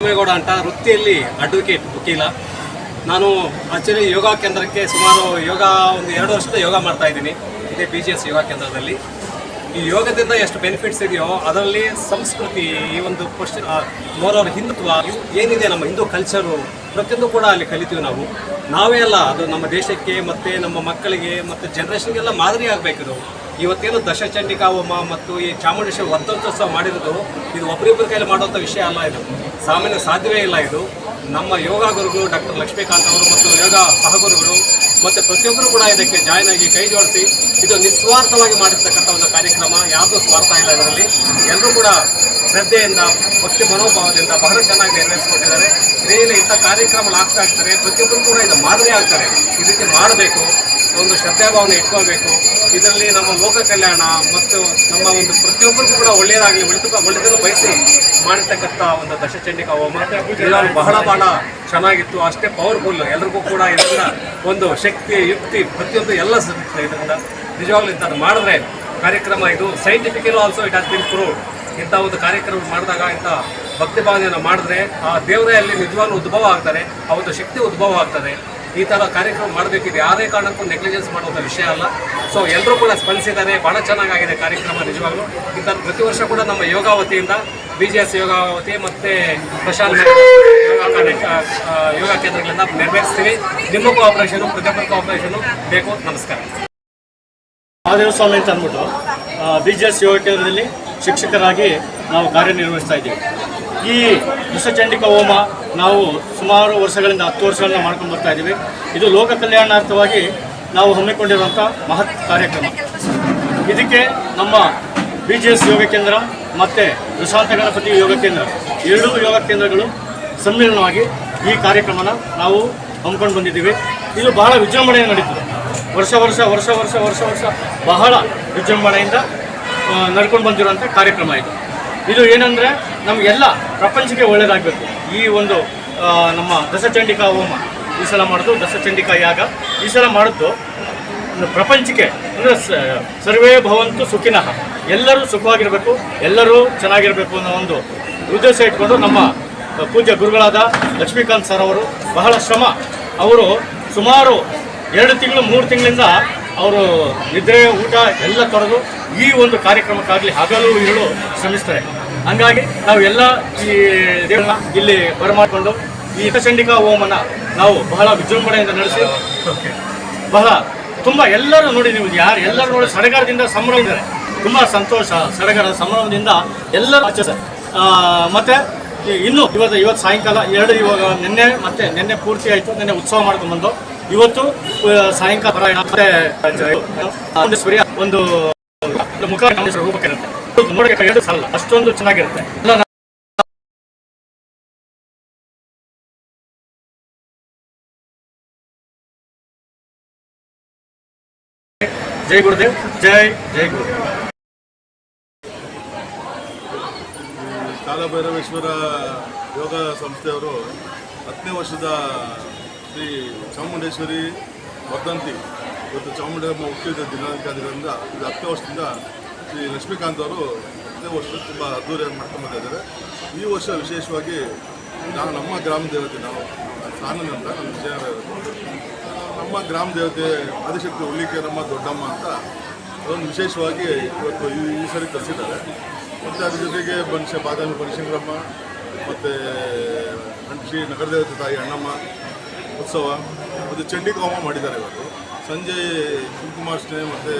ತಿಮ್ಮೇಗೌಡ ಅಂತ ವೃತ್ತಿಯಲ್ಲಿ ಅಡ್ವೊಕೇಟ್ ವಕೀಲ. ನಾನು ಆಕ್ಚುಲಿ ಯೋಗ ಕೇಂದ್ರಕ್ಕೆ ಸುಮಾರು ಯೋಗ, ಒಂದು ಎರಡು ವರ್ಷದ ಯೋಗ ಮಾಡ್ತಾ ಇದ್ದೀನಿ. ಇದೇ ಬಿ ಜಿ ಎಸ್ ಯೋಗ ಕೇಂದ್ರದಲ್ಲಿ. ಈ ಯೋಗದಿಂದ ಎಷ್ಟು ಬೆನಿಫಿಟ್ಸ್ ಇದೆಯೋ, ಅದರಲ್ಲಿ ಸಂಸ್ಕೃತಿ, ಈ ಒಂದು ಕ್ವಶನ್ ಮೋರವ್ರ ಹಿಂದುತ್ವ ಏನಿದೆ ನಮ್ಮ ಹಿಂದೂ ಕಲ್ಚರು ಪ್ರತಿಯೊಂದು ಕೂಡ ಅಲ್ಲಿ ಕಲಿತೀವಿ ನಾವು. ನಾವೇ ಅಲ್ಲ, ಅದು ನಮ್ಮ ದೇಶಕ್ಕೆ ಮತ್ತು ನಮ್ಮ ಮಕ್ಕಳಿಗೆ ಮತ್ತು ಜನ್ರೇಷನ್ಗೆಲ್ಲ ಮಾದರಿ ಆಗಬೇಕಿದು. ಇವತ್ತೇನು ದಶಚಂಡಿಕಾ ಹೋಮ ಮತ್ತು ಈ ಚಾಮುಂಡೇಶ್ವರಿ ವರ್ಧಂತೋತ್ಸವ ಮಾಡಿರೋದು, ಇದು ಒಬ್ಬರಿಬ್ಬರ ಕೈಲಿ ಮಾಡುವಂಥ ವಿಷಯ ಅಲ್ಲ ಇದು. ಸಾಮಾನ್ಯ ಸಾಧ್ಯವೇ ಇಲ್ಲ ಇದು. ನಮ್ಮ ಯೋಗ ಗುರುಗಳು ಡಾಕ್ಟರ್ ಲಕ್ಷ್ಮೀಕಾಂತ್ ಅವರು ಮತ್ತು ಯೋಗ ಸಹಗುರುಗಳು ಮತ್ತು ಪ್ರತಿಯೊಬ್ಬರು ಕೂಡ ಇದಕ್ಕೆ ಜಾಯ್ನ್ ಆಗಿ ಕೈ ಜೋಡಿಸಿ, ಇದು ನಿಸ್ವಾರ್ಥವಾಗಿ ಮಾಡಿರ್ತಕ್ಕಂಥ ಒಂದು ಕಾರ್ಯಕ್ರಮ. ಯಾವುದೂ ಸ್ವಾರ್ಥ ಇಲ್ಲ ಇದರಲ್ಲಿ. ಎಲ್ಲರೂ ಕೂಡ ಶ್ರದ್ಧೆಯಿಂದ, ಭಕ್ತಿ ಮನೋಭಾವದಿಂದ ಬಹಳ ಚೆನ್ನಾಗಿ ನೆರವೇರಿಸಿಕೊಟ್ಟಿದ್ದಾರೆ. ಡೈಲಿ ಇಂಥ ಕಾರ್ಯಕ್ರಮಗಳು ಆಗ್ತಾ ಇರ್ತಾರೆ ಪ್ರತಿಯೊಬ್ಬರು ಕೂಡ ಇದು ಮಾದರಿ ಆಗ್ತಾರೆ. ರೀತಿ ಮಾಡಬೇಕು, ಒಂದು ಶ್ರದ್ಧಾಭಾವನೆ ಇಟ್ಕೋಬೇಕು ಇದರಲ್ಲಿ ನಮ್ಮ ಲೋಕ ಕಲ್ಯಾಣ ಮತ್ತು ನಮ್ಮ ಒಂದು ಪ್ರತಿಯೊಬ್ಬರಿಗೂ ಕೂಡ ಒಳ್ಳೆಯದಾಗಲಿ ಒಳಿತು ಒಳ್ಳೆಯದನ್ನು ಬಯಸಿ ಮಾಡಿರ್ತಕ್ಕಂಥ ಒಂದು ದಶಚಂಡಿಕ ಹೋಮ. ಎಲ್ಲರೂ ಬಹಳ ಬಹಳ ಚೆನ್ನಾಗಿತ್ತು. ಅಷ್ಟೇ ಪವರ್ಫುಲ್ ಎಲ್ರಿಗೂ ಕೂಡ ಇದರಿಂದ ಒಂದು ಶಕ್ತಿ, ಯುಕ್ತಿ ಪ್ರತಿಯೊಂದು ಎಲ್ಲ ಸಿಗುತ್ತೆ ಇದರಿಂದ. ನಿಜವಾಗ್ಲೂ ಇಂಥದ್ದು ಮಾಡಿದ್ರೆ ಕಾರ್ಯಕ್ರಮ ಇದು scientifically also it has been proved ಇಂಥ ಒಂದು ಕಾರ್ಯಕ್ರಮ ಮಾಡಿದಾಗ ಇಂಥ ಭಕ್ತಿ ಭಾವನೆಯನ್ನು ಮಾಡಿದ್ರೆ ಆ ದೇವರೇ ಅಲ್ಲಿ ನಿಜವಾಗ್ಲೂ ಉದ್ಭವ ಆಗ್ತಾರೆ, ಆ ಒಂದು ಶಕ್ತಿ ಉದ್ಭವ ಆಗ್ತದೆ. ಈ ಥರ ಕಾರ್ಯಕ್ರಮ ಮಾಡಬೇಕಿದೆ. ಯಾರೇ ಕಾರಣಕ್ಕೂ ನೆಗ್ಲಿಜೆನ್ಸ್ ಮಾಡುವಂಥ ವಿಷಯ ಅಲ್ಲ. ಸೊ ಎಲ್ಲರೂ ಕೂಡ ಸ್ಪಂದಿಸಿದ್ದಾರೆ. ಭಾಳ ಚೆನ್ನಾಗಾಗಿದೆ ಕಾರ್ಯಕ್ರಮ ನಿಜವಾಗ್ಲೂ. ಇಂಥ ಪ್ರತಿ ವರ್ಷ ಕೂಡ ನಮ್ಮ ಯೋಗ ವತಿಯಿಂದ ಬಿ ಜಿ ಎಸ್ ಯೋಗಾವತಿ ಮತ್ತು ಪ್ರಶಾಂತ್ ಯೋಗ ಕೇಂದ್ರಗಳಿಂದ ನೆರವೇರಿಸ್ತೀವಿ. ನಿಮ್ಮ ಕೋಆಪರೇಷನು ಪ್ರತಿಯೊಬ್ಬರ ಕೋಆಪರೇಷನು ಬೇಕು. ನಮಸ್ಕಾರ. ಮಹಾದೇವ ಸ್ವಾಮಿ ಅಂತ ಅಂದ್ಬಿಟ್ಟು ಬಿ ಜಿ ಎಸ್ ಯೋಗ ಕೇಂದ್ರದಲ್ಲಿ ಶಿಕ್ಷಕರಾಗಿ ನಾವು ಕಾರ್ಯನಿರ್ವಹಿಸ್ತಾ ಇದ್ದೀವಿ. ಈ ಹೊಸಚಂಡಿಕ ಹೋಮ ನಾವು ಸುಮಾರು ವರ್ಷಗಳಿಂದ ಹತ್ತು ವರ್ಷಗಳನ್ನ ಮಾಡ್ಕೊಂಡು ಬರ್ತಾ ಇದ್ದೀವಿ. ಇದು ಲೋಕ ಕಲ್ಯಾಣಾರ್ಥವಾಗಿ ನಾವು ಹಮ್ಮಿಕೊಂಡಿರುವಂಥ ಮಹತ್ ಕಾರ್ಯಕ್ರಮ. ಇದಕ್ಕೆ ನಮ್ಮ ಬಿ ಜಿ ಎಸ್ ಯೋಗ ಕೇಂದ್ರ ಮತ್ತು ಪ್ರಶಾಂತ ಗಣಪತಿ ಯೋಗ ಕೇಂದ್ರ ಎರಡೂ ಯೋಗ ಕೇಂದ್ರಗಳು ಸಮ್ಮಿಲನವಾಗಿ ಈ ಕಾರ್ಯಕ್ರಮನ ನಾವು ಹಮ್ಮಿಕೊಂಡು ಬಂದಿದ್ದೀವಿ. ಇದು ಬಹಳ ವಿಜೃಂಭಣೆಯಿಂದ ನಡೀತದೆ. ವರ್ಷ ವರ್ಷ ವರ್ಷ ವರ್ಷ ವರ್ಷ ವರ್ಷ ಬಹಳ ವಿಜೃಂಭಣೆಯಿಂದ ನಡ್ಕೊಂಡು ಬಂದಿರುವಂಥ ಕಾರ್ಯಕ್ರಮ ಇದು. ಇದು ಏನಂದರೆ ನಮಗೆಲ್ಲ ಪ್ರಪಂಚಕ್ಕೆ ಒಳ್ಳೆಯದಾಗಬೇಕು ಈ ಒಂದು ನಮ್ಮ ದಸಚಂಡಿಕಾ ಹೋಮ ಈ ಸಲ ಮಾಡೋದು, ದಸಚಂಡಿಕಾ ಯಾಗ ಈ ಸಲ ಮಾಡಿದ್ದು ಪ್ರಪಂಚಕ್ಕೆ ಅಂದರೆ ಸರ್ವೇ ಭವಂತು ಸುಖಿನಃ. ಎಲ್ಲರೂ ಸುಖವಾಗಿರಬೇಕು, ಎಲ್ಲರೂ ಚೆನ್ನಾಗಿರಬೇಕು ಅನ್ನೋ ಒಂದು ಉದ್ದೇಶ ಇಟ್ಕೊಂಡು ನಮ್ಮ ಪೂಜ್ಯ ಗುರುಗಳಾದ ಲಕ್ಷ್ಮೀಕಾಂತ್ ಸರ್ ಅವರು ಬಹಳ ಶ್ರಮ. ಅವರು ಸುಮಾರು ಎರಡು ತಿಂಗಳು, ಮೂರು ತಿಂಗಳಿಂದ ಅವರು ನಿದ್ರೆ, ಊಟ ಎಲ್ಲ ತೊರೆದು ಈ ಒಂದು ಕಾರ್ಯಕ್ರಮಕ್ಕಾಗಲಿ ಹಗಲು ಇರಲು ಶ್ರಮಿಸ್ತಾರೆ. ಹಂಗಾಗಿ ನಾವು ಎಲ್ಲ ಈ ದೇವರನ್ನ ಇಲ್ಲಿ ಬರಮಾಡಿಕೊಂಡು ಈ ಹಿತಚಂಡಿಕಾ ಹೋಮನ ನಾವು ಬಹಳ ವಿಜೃಂಭಣೆಯಿಂದ ನಡೆಸಿ, ಬಹಳ ತುಂಬ ಎಲ್ಲರೂ ನೋಡಿ ನೀವು ಯಾರು ಎಲ್ಲರೂ ನೋಡಿ ಸಡಗರದಿಂದ ಸಂಭ್ರಮಿದ್ದಾರೆ ತುಂಬ ಸಂತೋಷ, ಸಡಗರ, ಸಂಭ್ರಮದಿಂದ ಎಲ್ಲರೂ ಆಚರಿಸ್ತಾರೆ. ಮತ್ತು ಇನ್ನು ಇವತ್ತು ಇವತ್ತು ಸಾಯಂಕಾಲ ಎರಡು ಇವಾಗ ನಿನ್ನೆ ಮತ್ತೆ ನಿನ್ನೆ ಪೂರ್ತಿ ಆಯಿತು, ನಿನ್ನೆ ಉತ್ಸವ ಮಾಡ್ಕೊಂಡ್ಬಂದು ಇವತ್ತು ಸಾಯಂಕಾಲ ಪಾರಾಯಣ ಮತ್ತೆ ಸೂರ್ಯ, ಒಂದು ಮುಖ ರೂಪಕ್ಕೆ ಇರುತ್ತೆ. ನೋಡಕ್ಕೆ ಎರಡು ಅಷ್ಟೊಂದು ಚೆನ್ನಾಗಿರುತ್ತೆ. ಜೈ ಗುರುದೇವ್, ಜೈ ಜೈ ಗುರುದೇವ್. ಕಾಲಭೈರವೇಶ್ವರ ಯೋಗ ಸಂಸ್ಥೆಯವರು ಹತ್ತನೇ ವರ್ಷದ ಶ್ರೀ ಚಾಮುಂಡೇಶ್ವರಿ ವರ್ಧಂತಿ ಇವತ್ತು ಚಾಮುಂಡಮ್ಮ ಹುಟ್ಟಿದ ದಿನಾಂಕ ದಿನಾಂಕದಿಂದ ಇದು ಹತ್ತು ವರ್ಷದಿಂದ ಶ್ರೀ ಲಕ್ಷ್ಮೀಕಾಂತ್ ಅವರು ಹತ್ತನೇ ವರ್ಷ ತುಂಬ ಅದ್ದೂರಿಯಾಗಿ ಬಂದಿದ್ದಾರೆ ಈ ವರ್ಷ ವಿಶೇಷವಾಗಿ ನಾವು ನಮ್ಮ ಗ್ರಾಮ ದೇವತೆ, ನಾವು ಸಾನನ್ ಅಂತ ನಮ್ಮ ವಿಜಯನಗರ ನಮ್ಮ ಗ್ರಾಮ ದೇವತೆ ಆದಿಶಕ್ತಿ ಉಳ್ಳಿಕೆ ನಮ್ಮ ದೊಡ್ಡಮ್ಮ ಅಂತ ಅದೊಂದು ವಿಶೇಷವಾಗಿ ಇವತ್ತು ಈ ಈ ಸರಿ ತರಿಸಿದ್ದಾರೆ ಮತ್ತು ಅದ್ರ ಜೊತೆಗೆ ಬನ್ಶ ಬಾದಾಮಿ ಬನಶಂಕರಮ್ಮ ಮತ್ತು ಶ್ರೀ ನಗರದೇವತೆ ತಾಯಿ ಅಣ್ಣಮ್ಮ ಉತ್ಸವ. ಮತ್ತು ಹೋಮ ಮಾಡಿದ್ದಾರೆ ಇವತ್ತು ಸಂಜೆ ಕುಂಕುಮಾರ್ಚನೆ, ಮತ್ತು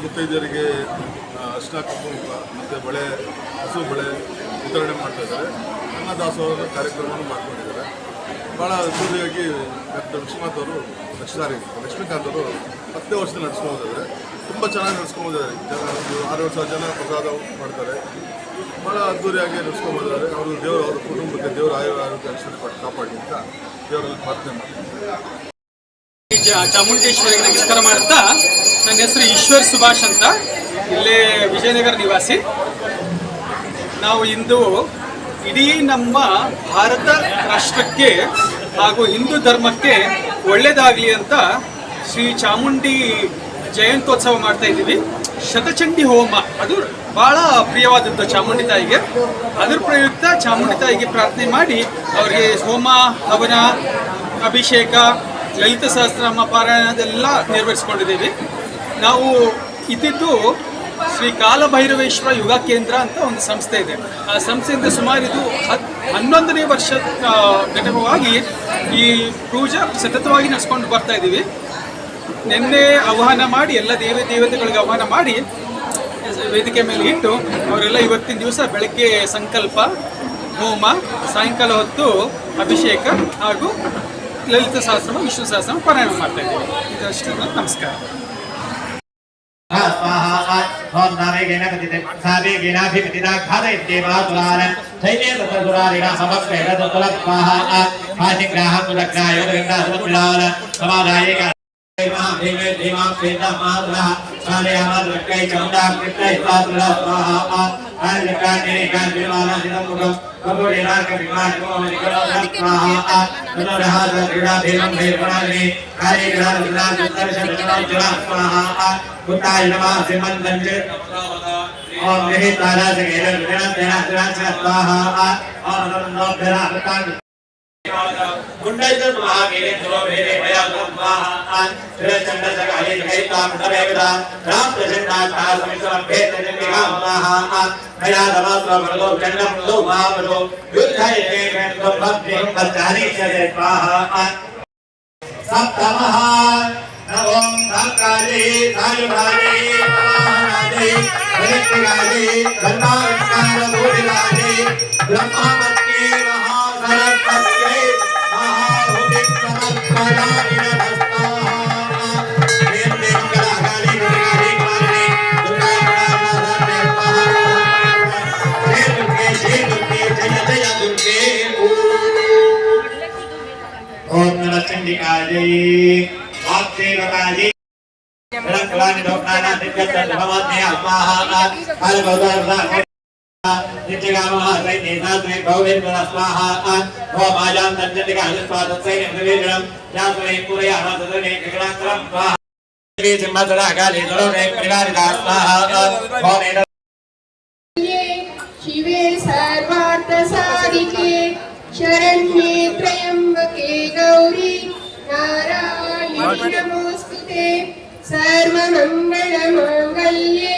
ಮುತ್ತೈದೆಯರಿಗೆ ಅಷ್ಟ ಕುಂಕುಮ, ಮತ್ತು ಬಳೆ, ಹಸು ಬಳೆ ವಿತರಣೆ ಮಾಡ್ತಾ ಇದ್ದಾರೆ. ಅನ್ನದಾಸೋಹದ ಕಾರ್ಯಕ್ರಮವನ್ನು ಮಾಡ್ಕೊಂಡಿದ್ದಾರೆ. ಭಾಳ ಅದ್ಭುತವಾಗಿ ಡಾಕ್ಟರ್ ವಿಶ್ವನಾಥ್ ಅವರು ಲಕ್ಷ್ಮೀ ಲಕ್ಷ್ಮೀಕಾಂತ್ ಅವರು ಹತ್ತನೇ ವರ್ಷದ ನಡೆಸ್ಕೊಂಡಿದ್ದಾರೆ ತುಂಬ ಚೆನ್ನಾಗಿ ನಡೆಸ್ಕೊಂಡಿದ್ದಾರೆ ಜನ, ಆರು ಸಾವಿರ ಜನ ಪ್ರಸಾದ ಮಾಡ್ತಾರೆ. ಭಾಳ ಅದ್ದೂರಿಯಾಗಿ ನಡೆಸ್ಕೊಂಡ್ಬಂದಿದ್ದಾರೆ ಅವರು ದೇವರು, ಅವ್ರ ಕುಟುಂಬಕ್ಕೆ ದೇವರ ಆಯುರ್ವೇದ ಪಟ್ಟು ಕಾಪಾಡಿ ಅಂತ ದೇವರಲ್ಲಿ ಪ್ರಾರ್ಥನೆ ಜ- ಚಾಮುಂಡೇಶ್ವರಿಗೆ ನಮಸ್ಕಾರ ಮಾಡ್ತಾ ನನ್ನ ಹೆಸರು ಈಶ್ವರ್ ಸುಭಾಷ್ ಅಂತ. ಇಲ್ಲೇ ವಿಜಯನಗರ ನಿವಾಸಿ. ನಾವು ಇಂದು ಇಡೀ ನಮ್ಮ ಭಾರತ ರಾಷ್ಟ್ರಕ್ಕೆ ಹಾಗೂ ಹಿಂದೂ ಧರ್ಮಕ್ಕೆ ಒಳ್ಳೆಯದಾಗಲಿ ಅಂತ ಶ್ರೀ ಚಾಮುಂಡಿ ಜಯಂತ್ಯೋತ್ಸವ ಮಾಡ್ತಾ ಇದ್ದೀವಿ. ಶತಚಂಡಿ ಹೋಮ. ಅದು ಬಹಳ ಪ್ರಿಯವಾದದ್ದು ಚಾಮುಂಡಿ ತಾಯಿಗೆ. ಅದ್ರ ಪ್ರಯುಕ್ತ ಚಾಮುಂಡಿ ತಾಯಿಗೆ ಪ್ರಾರ್ಥನೆ ಮಾಡಿ ಅವರಿಗೆ ಹೋಮ, ಹವನ, ಅಭಿಷೇಕ, ಲಲಿತ ಸಹಸ್ರನಾಮ ಪಾರಾಯಣದೆಲ್ಲ ನೆರವೇರಿಸ್ಕೊಂಡಿದ್ದೀವಿ. ನಾವು ಇದ್ದಿದ್ದು ಶ್ರೀ ಕಾಲಭೈರವೇಶ್ವರ ಯುಗ ಕೇಂದ್ರ ಅಂತ ಒಂದು ಸಂಸ್ಥೆ ಇದೆ. ಆ ಸಂಸ್ಥೆಯಿಂದ ಸುಮಾರು ಇದು ಹತ್, ಹನ್ನೊಂದನೇ ವರ್ಷ ಘಟಕವಾಗಿ ಈ ಪೂಜಾ ಸತತವಾಗಿ ನಡೆಸ್ಕೊಂಡು ಬರ್ತಾ ಇದ್ದೀವಿ. ನಿನ್ನೆ ಆಹ್ವಾನ ಮಾಡಿ ಎಲ್ಲ ದೇವ ದೇವತೆಗಳಿಗೆ ಆಹ್ವಾನ ಮಾಡಿ ವೇದಿಕೆ ಮೇಲೆ ಇಟ್ಟು ಅವರೆಲ್ಲ ಇವತ್ತಿನ ದಿವಸ ಬೆಳಗ್ಗೆ ಸಂಕಲ್ಪ ಹೋಮ ಸಾಯಂಕಾಲ ಹೊತ್ತು ಅಭಿಷೇಕ ಹಾಗೂ ಲಲಿತ ಸಹಸ್ರಮ ವಿಷ್ಣು ಸಹಸ್ರಮ ಪಾರಾಯಣ ಮಾಡ್ತಾ ಇದ್ದೀವಿ ಇದಷ್ಟು ನಮಸ್ಕಾರ स्वाहा ओम नामेगेन पतिते सावेगेनाभिपतिता घातयत्येवातुलान सैन्ये तत्तुलारिण समस्तेन तत्तुल स्वाहा पातिग्राहं तुलग्नाय गङ्गासमुद्रान समादाये धीमे धीमा सीता माधुरा सारे आवाज़ लटकाई चौदा कृत्य स्वादुरा स्वाहा आ हर लटका तेरे का विमाना हिरम मुगम कबो डेरा का विमान को मेरे करो स्वाहा आ करो रहा रहा भीम भे बना रे हरे ग्रह विलास दर्शन जरा जरा स्वाहा आ कुताय नमः सिमन दंजे और मेरे तारा से घेरा विना तेरा तेरा स्वाहा आ और नमः तेरा कुण्डयितुर् महावीरे ध्रुववीरे मया लोकमाहान् श्रीचण्डचकाले जगैतां समेवदां रां प्रचण्डाचाः समिश्रं भेदजन्मिहामहान् मया नमस्व भगो चण्डं लो महावरो युद्धये मे त्वं भव्यं वच्चानि च स्वाहा सप्तम निवेदनं यासुरे पूरयामः तदने विग्रहं स्वाहा सिंहसरा काले दरोने परिवारिता स्वाहा ओम शिवे सर्वार्थसाधिके शरण्ये त्र्यम्बके गौरी नारायणि नमोऽस्तुते सर्वमङ्गलमाङ्गल्ये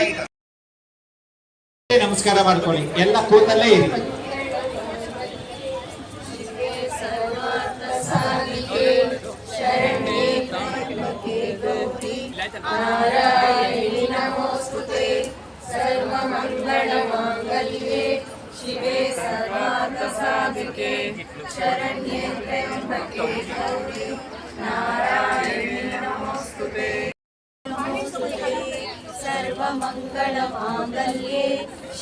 ನಮಸ್ಕಾರ ಮಾಡ್ಕೊಳ್ಳಿ. ಎಲ್ಲ ಕೂತಲ್ಲೇ ಇರಿ. ಶರಣ್ಯೆ ನಾರಾಯಣ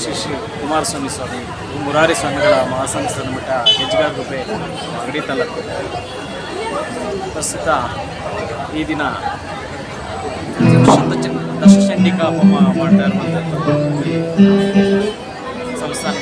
ಶ್ರೀ ಶ್ರೀ ಕುಮಾರಸ್ವಾಮಿ ಸ್ವಾಮಿ ಮುರಾರಿ ಸ್ವಾಮಿಗಳ ಮಹಾಸಂಸ್ಥಾನ ಮಠ, ಹೆಜ್ಗಾರ್ ಗುಬ್ಬೆ, ಅಂಗಡಿ ತಾಲೂಕು. ಪ್ರಸ್ತುತ ಈ ದಿನ ಶತಚ- ದಶಚಂಡಿಕಾ ಹೋಮ ಮಾಡ್ತಾ ಇರುವಂಥದ್ದು ಸಂಸ್ಥಾನ